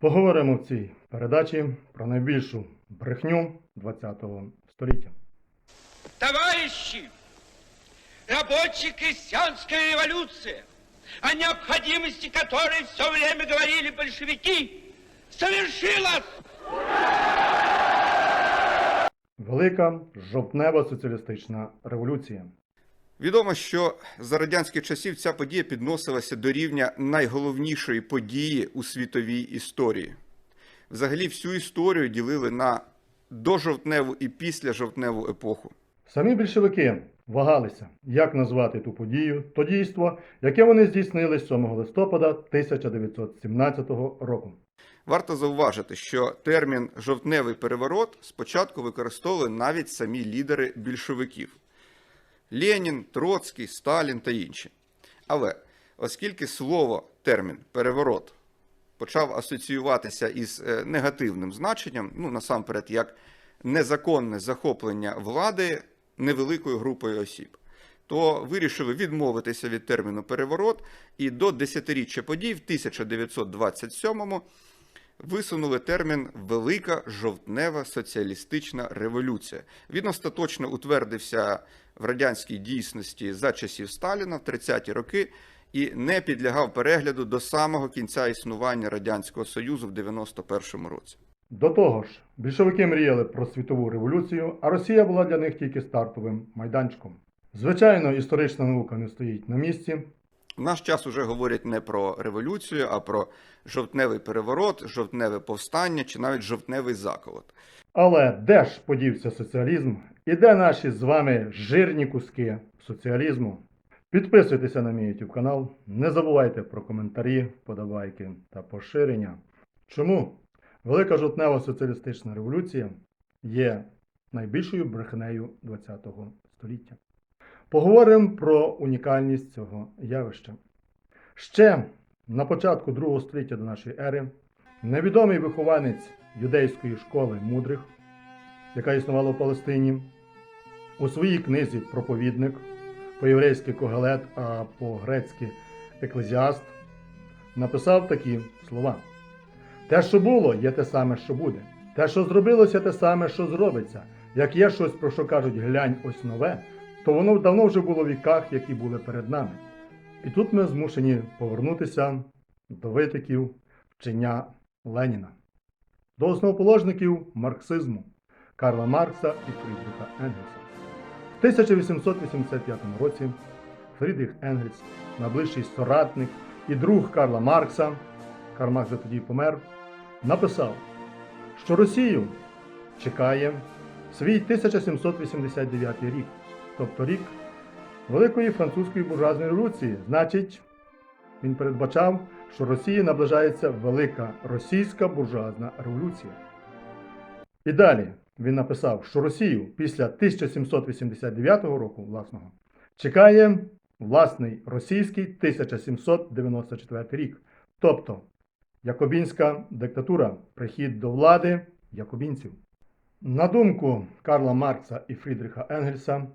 Поговоримо в цій передачі про найбільшу брехню ХХ століття. Товарищи, рабочая крестьянская революция, о необходимости которой все время говорили большевики, совершилась! Велика жовтнева соціалістична революція. Відомо, що за радянських часів ця подія підносилася до рівня найголовнішої події у світовій історії. Взагалі, всю історію ділили на дожовтневу і післяжовтневу епоху. Самі більшовики вагалися, як назвати ту подію, то дійство, яке вони здійснили 7 листопада 1917 року. Варто зауважити, що термін жовтневий переворот спочатку використовували навіть самі лідери більшовиків: Ленін, Троцький, Сталін та інші. Але оскільки слово термін переворот почав асоціюватися із е, негативним значенням, ну насамперед, як незаконне захоплення влади невеликою групою осіб, то вирішили відмовитися від терміну переворот і до десятиріччя подій в 1927-му висунули термін Велика жовтнева соціалістична революція. Він остаточно утвердився в радянській дійсності за часів Сталіна в 30-ті роки і не підлягав перегляду до самого кінця існування Радянського Союзу в 91-му році. До того ж, більшовики мріяли про світову революцію, а Росія була для них тільки стартовим майданчиком. Звичайно, історична наука не стоїть на місці. В наш час уже говорять не про революцію, а про жовтневий переворот, жовтневе повстання чи навіть жовтневий заколот. Але де ж подівся соціалізм і де наші з вами жирні куски соціалізму? Підписуйтеся на мій YouTube канал, не забувайте про коментарі, подобайки та поширення. Чому Велика жовтнева соціалістична революція є найбільшою брехнею ХХ століття? Поговоримо про унікальність цього явища. Ще на початку Другого століття до нашої ери невідомий вихованець юдейської школи мудрих, яка існувала в Палестині, у своїй книзі Проповідник, по-єврейськи Когелет, а по-грецьки Еклезіаст, написав такі слова: Те, що було, є те саме, що буде. Те, що зробилося, те саме, що зробиться. Як є щось, про що кажуть глянь ось нове, то воно давно вже було в віках, які були перед нами. І тут ми змушені повернутися до витоків вчення Леніна, до основоположників марксизму Карла Маркса і Фрідріха Енгельса. В 1885 році Фрідріх Енгельс, найближчий соратник і друг Карла Маркса, Карл Маркс тоді помер, написав, що Росію чекає свій 1789 рік, тобто рік Великої французької буржуазної революції. Значить, він передбачав, що Росії наближається велика російська буржуазна революція. І далі він написав, що Росію після 1789 року власного чекає власний російський 1794 рік, тобто Якобінська диктатура, прихід до влади якобінців. На думку Карла Маркса і Фрідріха Енгельса,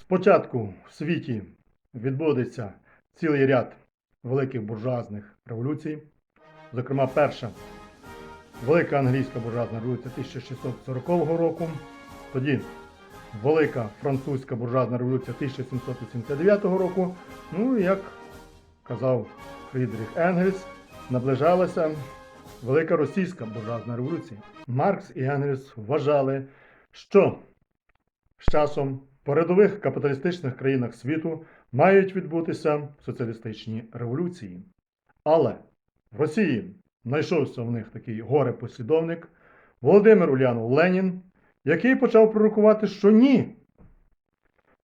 спочатку в світі відбудеться цілий ряд великих буржуазних революцій, зокрема, перша Велика англійська буржуазна революція 1640 року, тоді Велика французька буржуазна революція 1789 року. Ну і як казав Фрідріх Енгельс, наближалася Велика російська буржуазна революція. Маркс і Енгельс вважали, що з часом передових капіталістичних країнах світу мають відбутися соціалістичні революції. Але в Росії знайшовся в них такий горе-послідовник Володимир Ульянов Ленін, який почав пророкувати, що ні.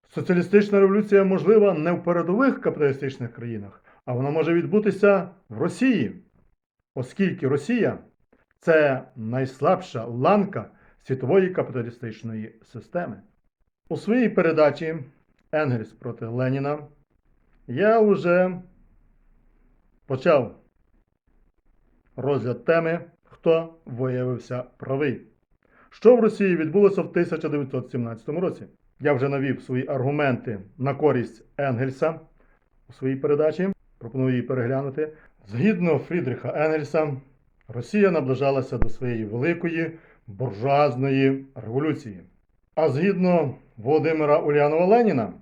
Соціалістична революція можлива не в передових капіталістичних країнах, а вона може відбутися в Росії, оскільки Росія це найслабша ланка світової капіталістичної системи. У своїй передачі Енгельс проти Леніна я вже почав розгляд теми, хто виявився правий. Що в Росії відбулося в 1917 році? Я вже навів свої аргументи на користь Енгельса у своїй передачі. Пропоную її переглянути. Згідно Фрідріха Енгельса, Росія наближалася до своєї великої буржуазної революції. А згідно Володимира Ульянова Леніна,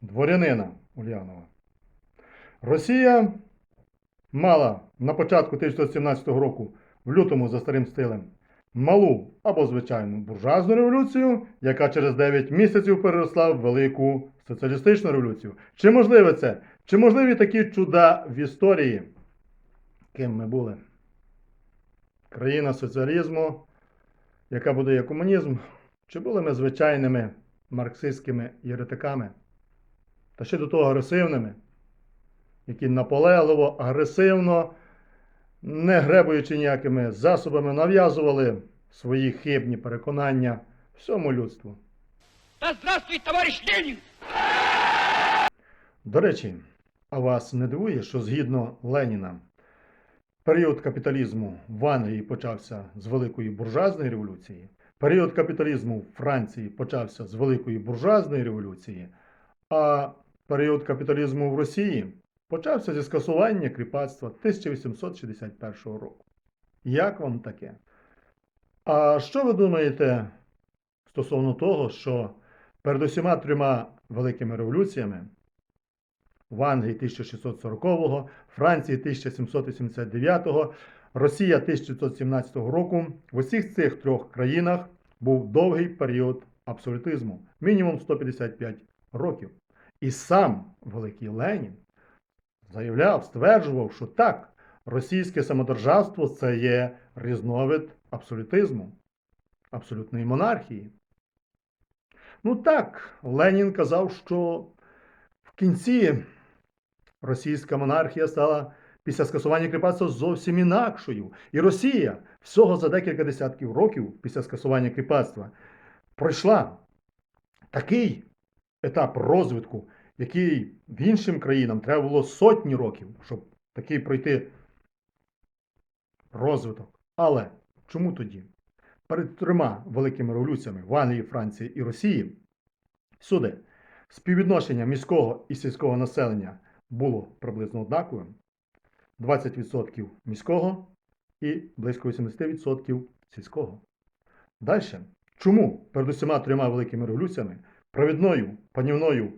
дворянина Ульянова, Росія мала на початку 1917 року в лютому за старим стилем малу або звичайну буржуазну революцію, яка через 9 місяців переросла в велику соціалістичну революцію. Чи можливе це? Чи можливі такі чуда в історії? Ким ми були? Країна соціалізму, яка будує комунізм, чи були ми звичайними марксистськими єретиками? Та ще до того агресивними, які наполегливо, агресивно, не гребуючи ніякими засобами, нав'язували свої хибні переконання всьому людству. Да здравствует товарищ Ленин! До речі, а вас не дивує, що згідно Леніна, період капіталізму в Англії почався з великої буржуазної революції, період капіталізму в Франції почався з великої буржуазної революції, а період капіталізму в Росії почався зі скасування кріпацтва 1861 року. Як вам таке? А що ви думаєте стосовно того, що перед усіма трьома великими революціями в Англії 1640-го, Франції 1789-го, Росія 1917 року. В усіх цих трьох країнах був довгий період абсолютизму, мінімум 155 років. І сам Великий Ленін заявляв, стверджував, що так, російське самодержавство це є різновид абсолютизму, абсолютної монархії. Ну так, Ленін казав, що в кінці російська монархія стала після скасування кріпацтва зовсім інакшою. І Росія всього за декілька десятків років після скасування кріпацтва пройшла такий етап розвитку, який в іншим країнам треба було сотні років, щоб такий пройти розвиток. Але чому тоді? Перед трьома великими революціями в Англії, Франції і Росії всюди співвідношення міського і сільського населення було приблизно однаковим. 20% міського і близько 80% сільського. Далі. Чому перед усіма трьома великими революціями провідною панівною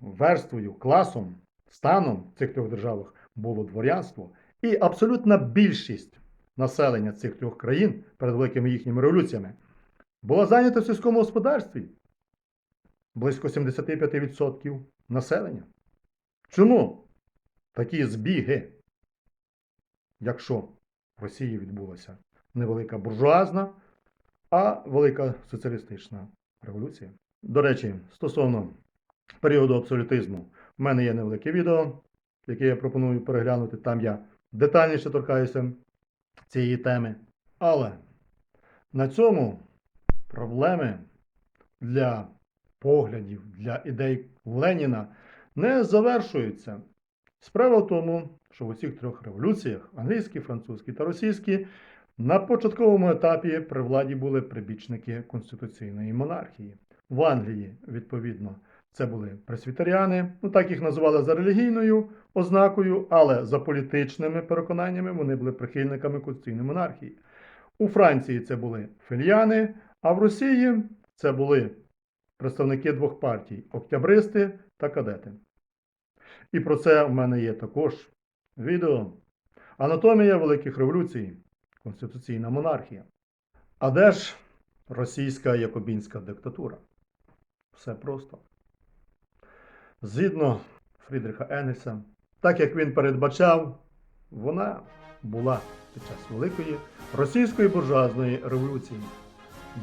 верствою, класом, станом в цих трьох державах було дворянство, і абсолютна більшість населення цих трьох країн перед великими їхніми революціями була зайнята в сільському господарстві близько 75% населення. Чому такі збіги, якщо в Росії відбулася невелика буржуазна, а велика соціалістична революція? До речі, стосовно періоду абсолютизму, в мене є невелике відео, яке я пропоную переглянути. Там я детальніше торкаюся цієї теми. Але на цьому проблеми для поглядів, для ідей Леніна не завершуються. Справа в тому, що в усіх трьох революціях англійській, французькій та російській на початковому етапі при владі були прибічники конституційної монархії. В Англії, відповідно, це були пресвітеріани, ну так їх називали за релігійною ознакою, але за політичними переконаннями вони були прихильниками конституційної монархії. У Франції це були філіяни, а в Росії це були представники двох партій октябристи та кадети. І про це в мене є також відео. Анатомія великих революцій, конституційна монархія. А де ж російська якобінська диктатура? Все просто. Згідно Фрідріха Енгельса, так як він передбачав, вона була під час Великої російської буржуазної революції,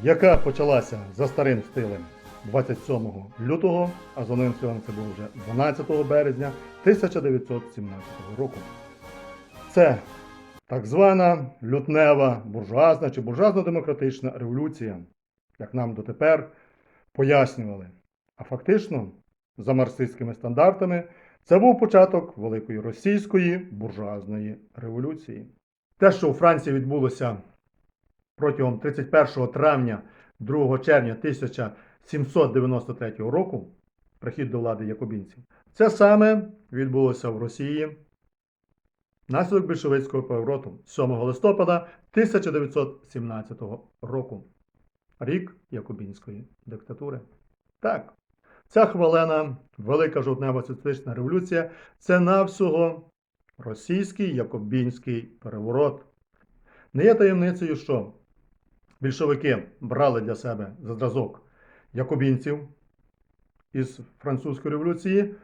яка почалася за старим стилем 27 лютого, а за новим стилем це було вже 12 березня 1917 року. Це так звана лютнева буржуазна чи буржуазно-демократична революція, як нам дотепер пояснювали. А фактично, за марксистськими стандартами, це був початок Великої російської буржуазної революції. Те, що у Франції відбулося протягом 31 травня 2 червня 1793 року, прихід до влади якобінців, це саме відбулося в Росії Наслідок більшовицького повороту 7 листопада 1917 року. Рік Якубінської диктатури. Так, ця хвалена велика жовтнева соціалістична революція це навсього російський якобінський переворот. Не є таємницею, що більшовики брали для себе за зразок якобінців із французької революції,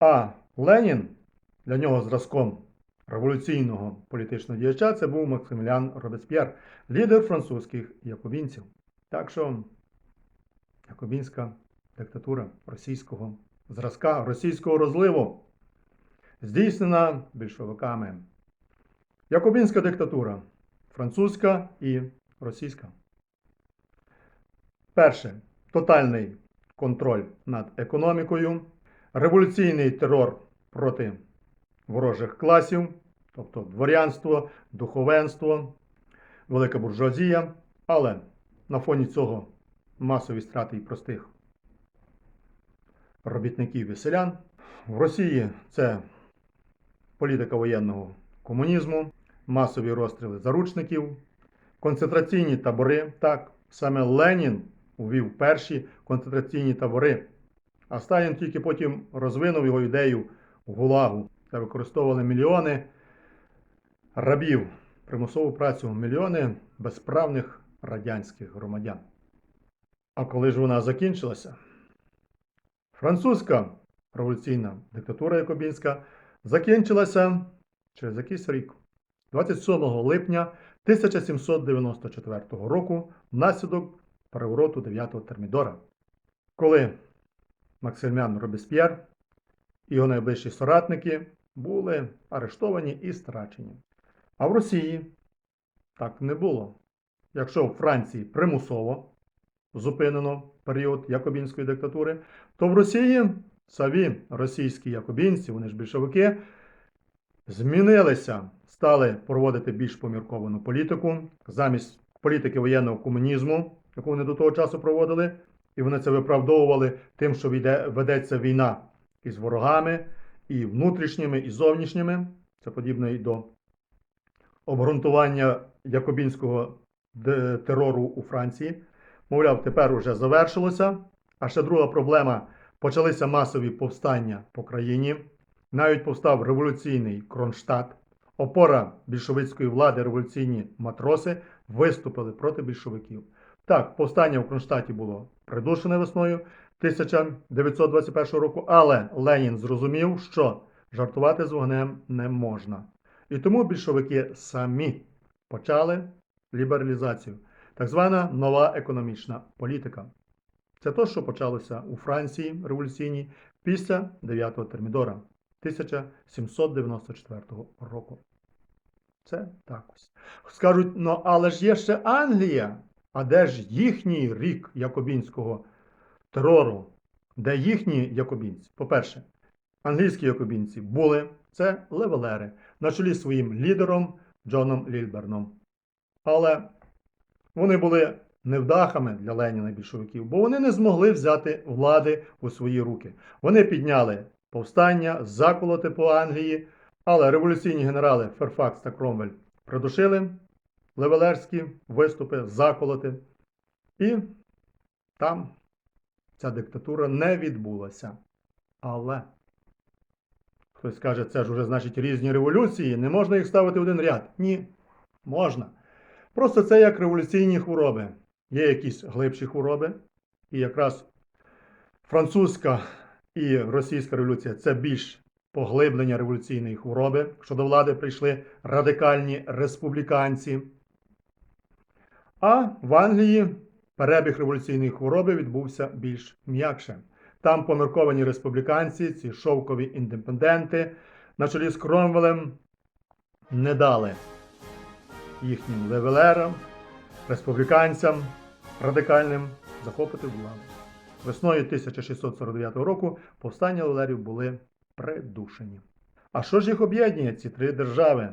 а Ленін для нього зразком революційного політичного діяча це був Максимілян Робесп'єр, лідер французьких якобінців. Так що якобінська диктатура російського зразка, російського розливу здійснена більшовиками. Якобінська диктатура французька і російська. Перше тотальний контроль над економікою, революційний терор проти ворожих класів, тобто дворянство, духовенство, велика буржуазія, але на фоні цього масові страти і простих робітників і селян. В Росії це політика воєнного комунізму, масові розстріли заручників, концентраційні табори. Так, саме Ленін увів перші концентраційні табори, а Сталін тільки потім розвинув його ідею в ГУЛАГу, де використовували мільйони рабів, примусову працю, мільйони безправних радянських громадян. А коли ж вона закінчилася? Французька революційна диктатура Якобінська закінчилася через якийсь рік, 27 липня 1794 року, внаслідок перевороту 9-го Термідора, коли Максиміан Робесп'єр і його найближчі соратники були арештовані і страчені. А в Росії так не було. Якщо в Франції примусово зупинено період якобінської диктатури, то в Росії самі російські якобінці, вони ж більшовики, змінилися, стали проводити більш помірковану політику замість політики воєнного комунізму, яку вони до того часу проводили, і вони це виправдовували тим, що йде, ведеться війна із ворогами, і внутрішніми, і зовнішніми. Це подібно і до обґрунтування якобінського терору у Франції. Мовляв, тепер уже завершилося. А ще друга проблема: почалися масові повстання по країні. Навіть повстав революційний Кронштадт. Опора більшовицької влади, революційні матроси виступили проти більшовиків. Так, повстання в Кронштадті було придушене весною 1921 року, але Ленін зрозумів, що жартувати з вогнем не можна. І тому більшовики самі почали лібералізацію, так звана нова економічна політика. Це те, що почалося у Франції революційній після 9-го Термідора 1794 року. Це так ось. Скажуть, ну але ж є ще Англія. А де ж їхній рік якобінського терору? Де їхні якобінці? По-перше, англійські якобінці були це левелери на чолі своїм лідером Джоном Лільберном. Але вони були невдахами для Леніна і більшовиків, бо вони не змогли взяти влади у свої руки. Вони підняли повстання, заколоти по Англії, але революційні генерали Ферфакс та Кромвель придушили левелерські виступи, заколоти. І там ця диктатура не відбулася. Але хтось каже, це ж уже значить різні революції, не можна їх ставити в один ряд. Ні, можна. Просто це як революційні хвороби. Є якісь глибші хвороби, і якраз французька і російська революція це більш поглиблення революційної хвороби, якщо до влади прийшли радикальні республіканці. А в Англії перебіг революційної хвороби відбувся більш м'якше. Там помірковані республіканці, ці шовкові індепенденти, на чолі з Кромвелем не дали їхнім левелерам, республіканцям радикальним захопити владу. Весною 1649 року повстання левелерів були придушені. А що ж їх об'єднує, ці три держави?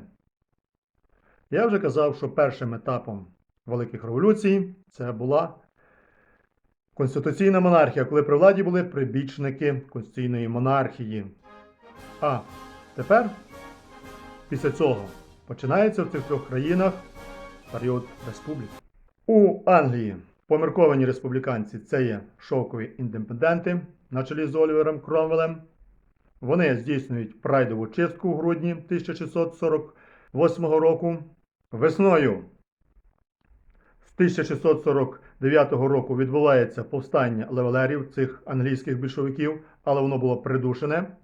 Я вже казав, що першим етапом великих революцій це була конституційна монархія, коли при владі були прибічники конституційної монархії. А тепер Після цього починається в цих трьох країнах період республік. У Англії помірковані республіканці це є шовкові індепенденти на чолі з Олівером Кромвелем. Вони здійснюють прайдову чистку в грудні 1648 року. Весною 1649 року відбувається повстання левелерів цих англійських більшовиків, але воно було придушене.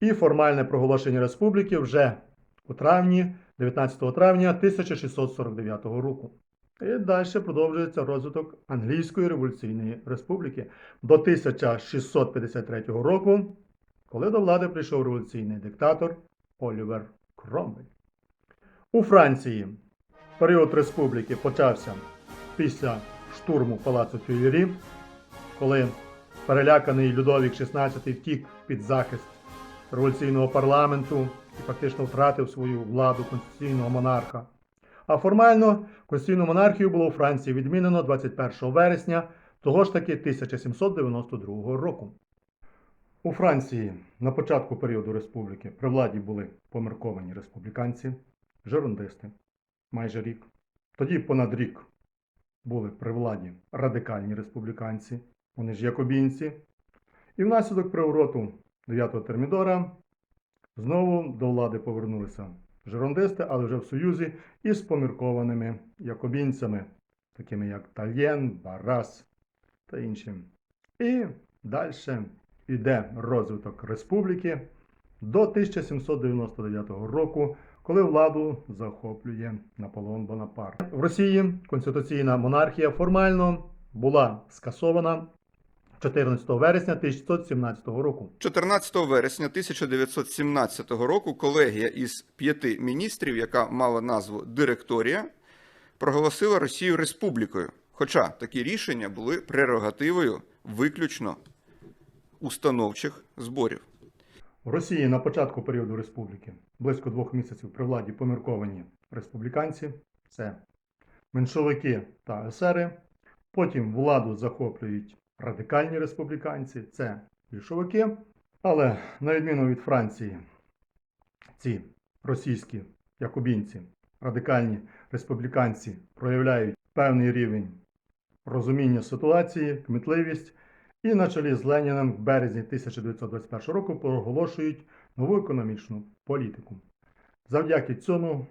І формальне проголошення республіки вже у травні, 19 травня 1649 року. І далі продовжується розвиток Англійської революційної республіки до 1653 року, коли до влади прийшов революційний диктатор Олівер Кромвель. У Франції період республіки почався після штурму палацу Тюйлері, коли переляканий Людовік XVI втік під захист революційного парламенту і фактично втратив свою владу конституційного монарха. А формально конституційну монархію було у Франції відмінено 21 вересня того ж таки 1792 року. У Франції на початку періоду республіки при владі були помірковані республіканці, жерондисти майже рік. Тоді понад рік були при владі радикальні республіканці, вони ж якобінці. І внаслідок привороту 9-го термідора знову до влади повернулися жерондисти, але вже в союзі із поміркованими якобінцями, такими як Тальєн, Барас та інші. І далі йде розвиток республіки до 1799 року, коли владу захоплює Наполеон Бонапарт. В Росії конституційна монархія формально була скасована 14 вересня 1617 року. 14 вересня 1917 року колегія із п'яти міністрів, яка мала назву Директорія, проголосила Росію республікою. Хоча такі рішення були прерогативою виключно установчих зборів. В Росії на початку періоду республіки близько двох місяців при владі помірковані республіканці, це меншовики та есери. Потім владу захоплюють радикальні республіканці, це більшовики. Але на відміну від Франції, ці російські якубінці, радикальні республіканці проявляють певний рівень розуміння ситуації, кмітливість і на чолі з Леніном в березні 1921 року проголошують нову економічну політику. Завдяки цьому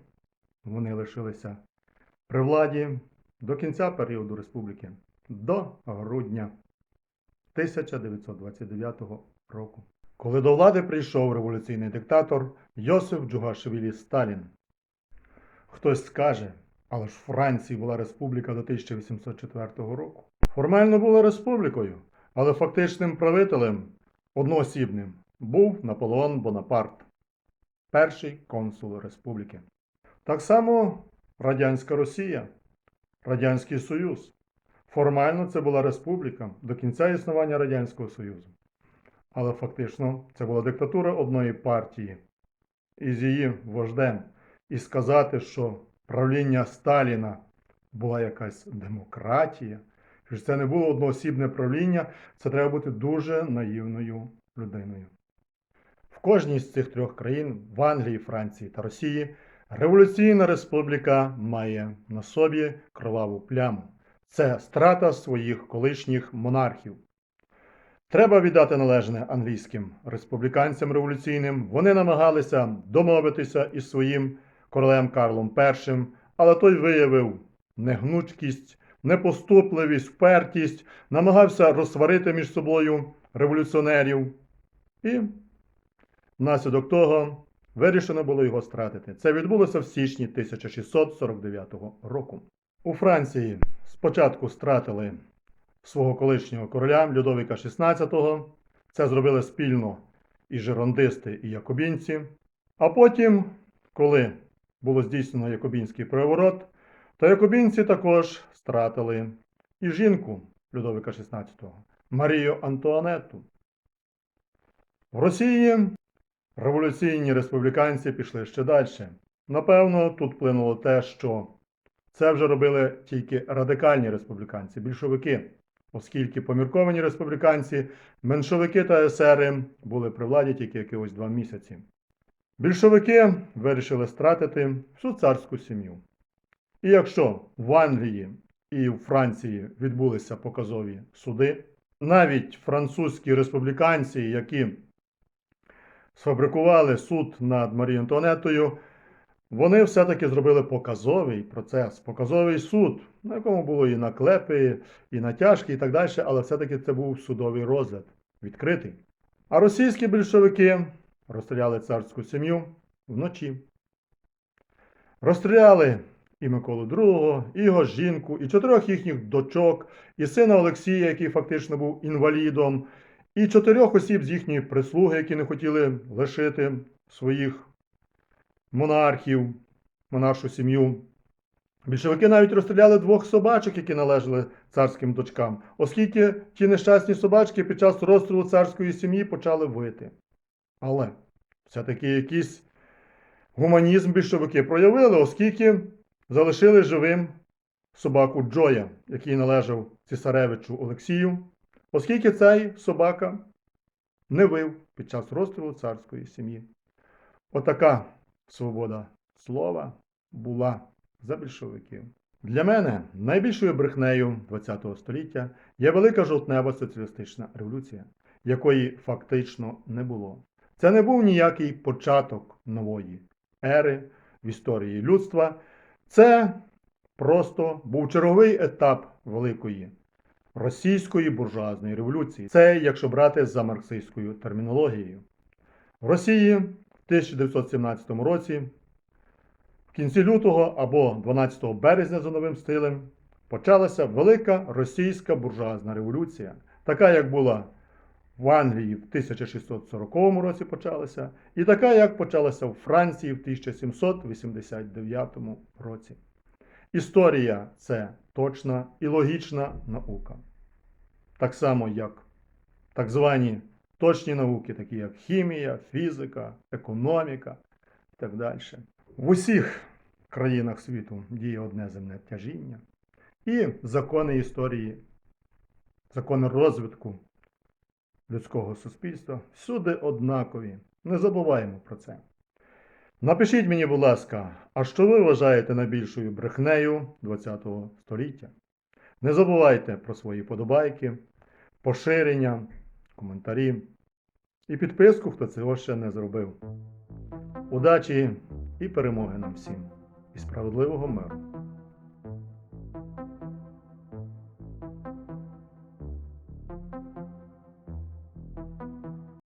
вони лишилися при владі до кінця періоду республіки, до грудня 1929 року, коли до влади прийшов революційний диктатор Йосиф Джугашвілі Сталін. Хтось скаже, але ж Франції була республіка до 1804 року. Формально була республікою, але фактичним правителем одноосібним був Наполеон Бонапарт, перший консул республіки. Так само Радянська Росія, Радянський Союз. Формально це була республіка до кінця існування Радянського Союзу. Але фактично це була диктатура одної партії із її вождем. І сказати, що правління Сталіна була якась демократія, це не було одноосібне правління, це треба бути дуже наївною людиною. В кожній з цих трьох країн, в Англії, Франції та Росії, революційна республіка має на собі кроваву пляму. Це страта своїх колишніх монархів. Треба віддати належне англійським республіканцям революційним. Вони намагалися домовитися із своїм королем Карлом І, але той виявив негнучкість, непоступливість, впертість, намагався розсварити між собою революціонерів. І внаслідок того вирішено було його стратити. Це відбулося в січні 1649 року. У Франції спочатку стратили свого колишнього короля Людовіка XVI. Це зробили спільно і жерондисти, і якобінці. А потім, коли було здійснено якобінський переворот, то якобінці також стратили і жінку Людовіка XVI, Марію Антуанетту. В Росії революційні республіканці пішли ще далі. Напевно, тут вплинуло те, що це вже робили тільки радикальні республіканці, більшовики, оскільки помірковані республіканці, меншовики та есери були при владі тільки якихось два місяці. Більшовики вирішили стратити всю царську сім'ю. І якщо в Англії і в Франції відбулися показові суди, навіть французькі республіканці, які сфабрикували суд над Марією Антуанетою, вони все-таки зробили показовий процес, показовий суд, на якому було і наклепи, і натяжки, і так далі, але все-таки це був судовий розгляд, відкритий. А російські більшовики розстріляли царську сім'ю вночі. Розстріляли і Миколу II, і його жінку, і чотирьох їхніх дочок, і сина Олексія, який фактично був інвалідом, і чотирьох осіб з їхньої прислуги, які не хотіли лишити своїх монархів, монаршу сім'ю. Більшовики навіть розстріляли двох собачок, які належали царським дочкам, оскільки ті нещасні собачки під час розстрілу царської сім'ї почали вити. Але все-таки якийсь гуманізм більшовики проявили, оскільки залишили живим собаку Джоя, який належав цісаревичу Олексію, оскільки цей собака не вив під час розстрілу царської сім'ї. Отака свобода слова була за більшовиків. Для мене найбільшою брехнею ХХ століття є велика жовтнева соціалістична революція, якої фактично не було. Це не був ніякий початок нової ери в історії людства. Це просто був черговий етап великої російської буржуазної революції. Це якщо брати за марксистською термінологією. В Росії в 1917 році, в кінці лютого або 12 березня за новим стилем, почалася велика російська буржуазна революція, така як була в Англії в 1640 році почалася, і така, як почалася в Франції в 1789 році. Історія це точна і логічна наука. Так само, як так звані точні науки, такі як хімія, фізика, економіка і так далі. В усіх країнах світу діє одне земне тяжіння. І закони історії, закони розвитку людського суспільства всюди однакові. Не забуваємо про це. Напишіть мені, будь ласка, а що ви вважаєте найбільшою брехнею ХХ століття? Не забувайте про свої подобайки, поширення, коментарі і підписку, хто цього ще не зробив. Удачі і перемоги нам всім і справедливого миру!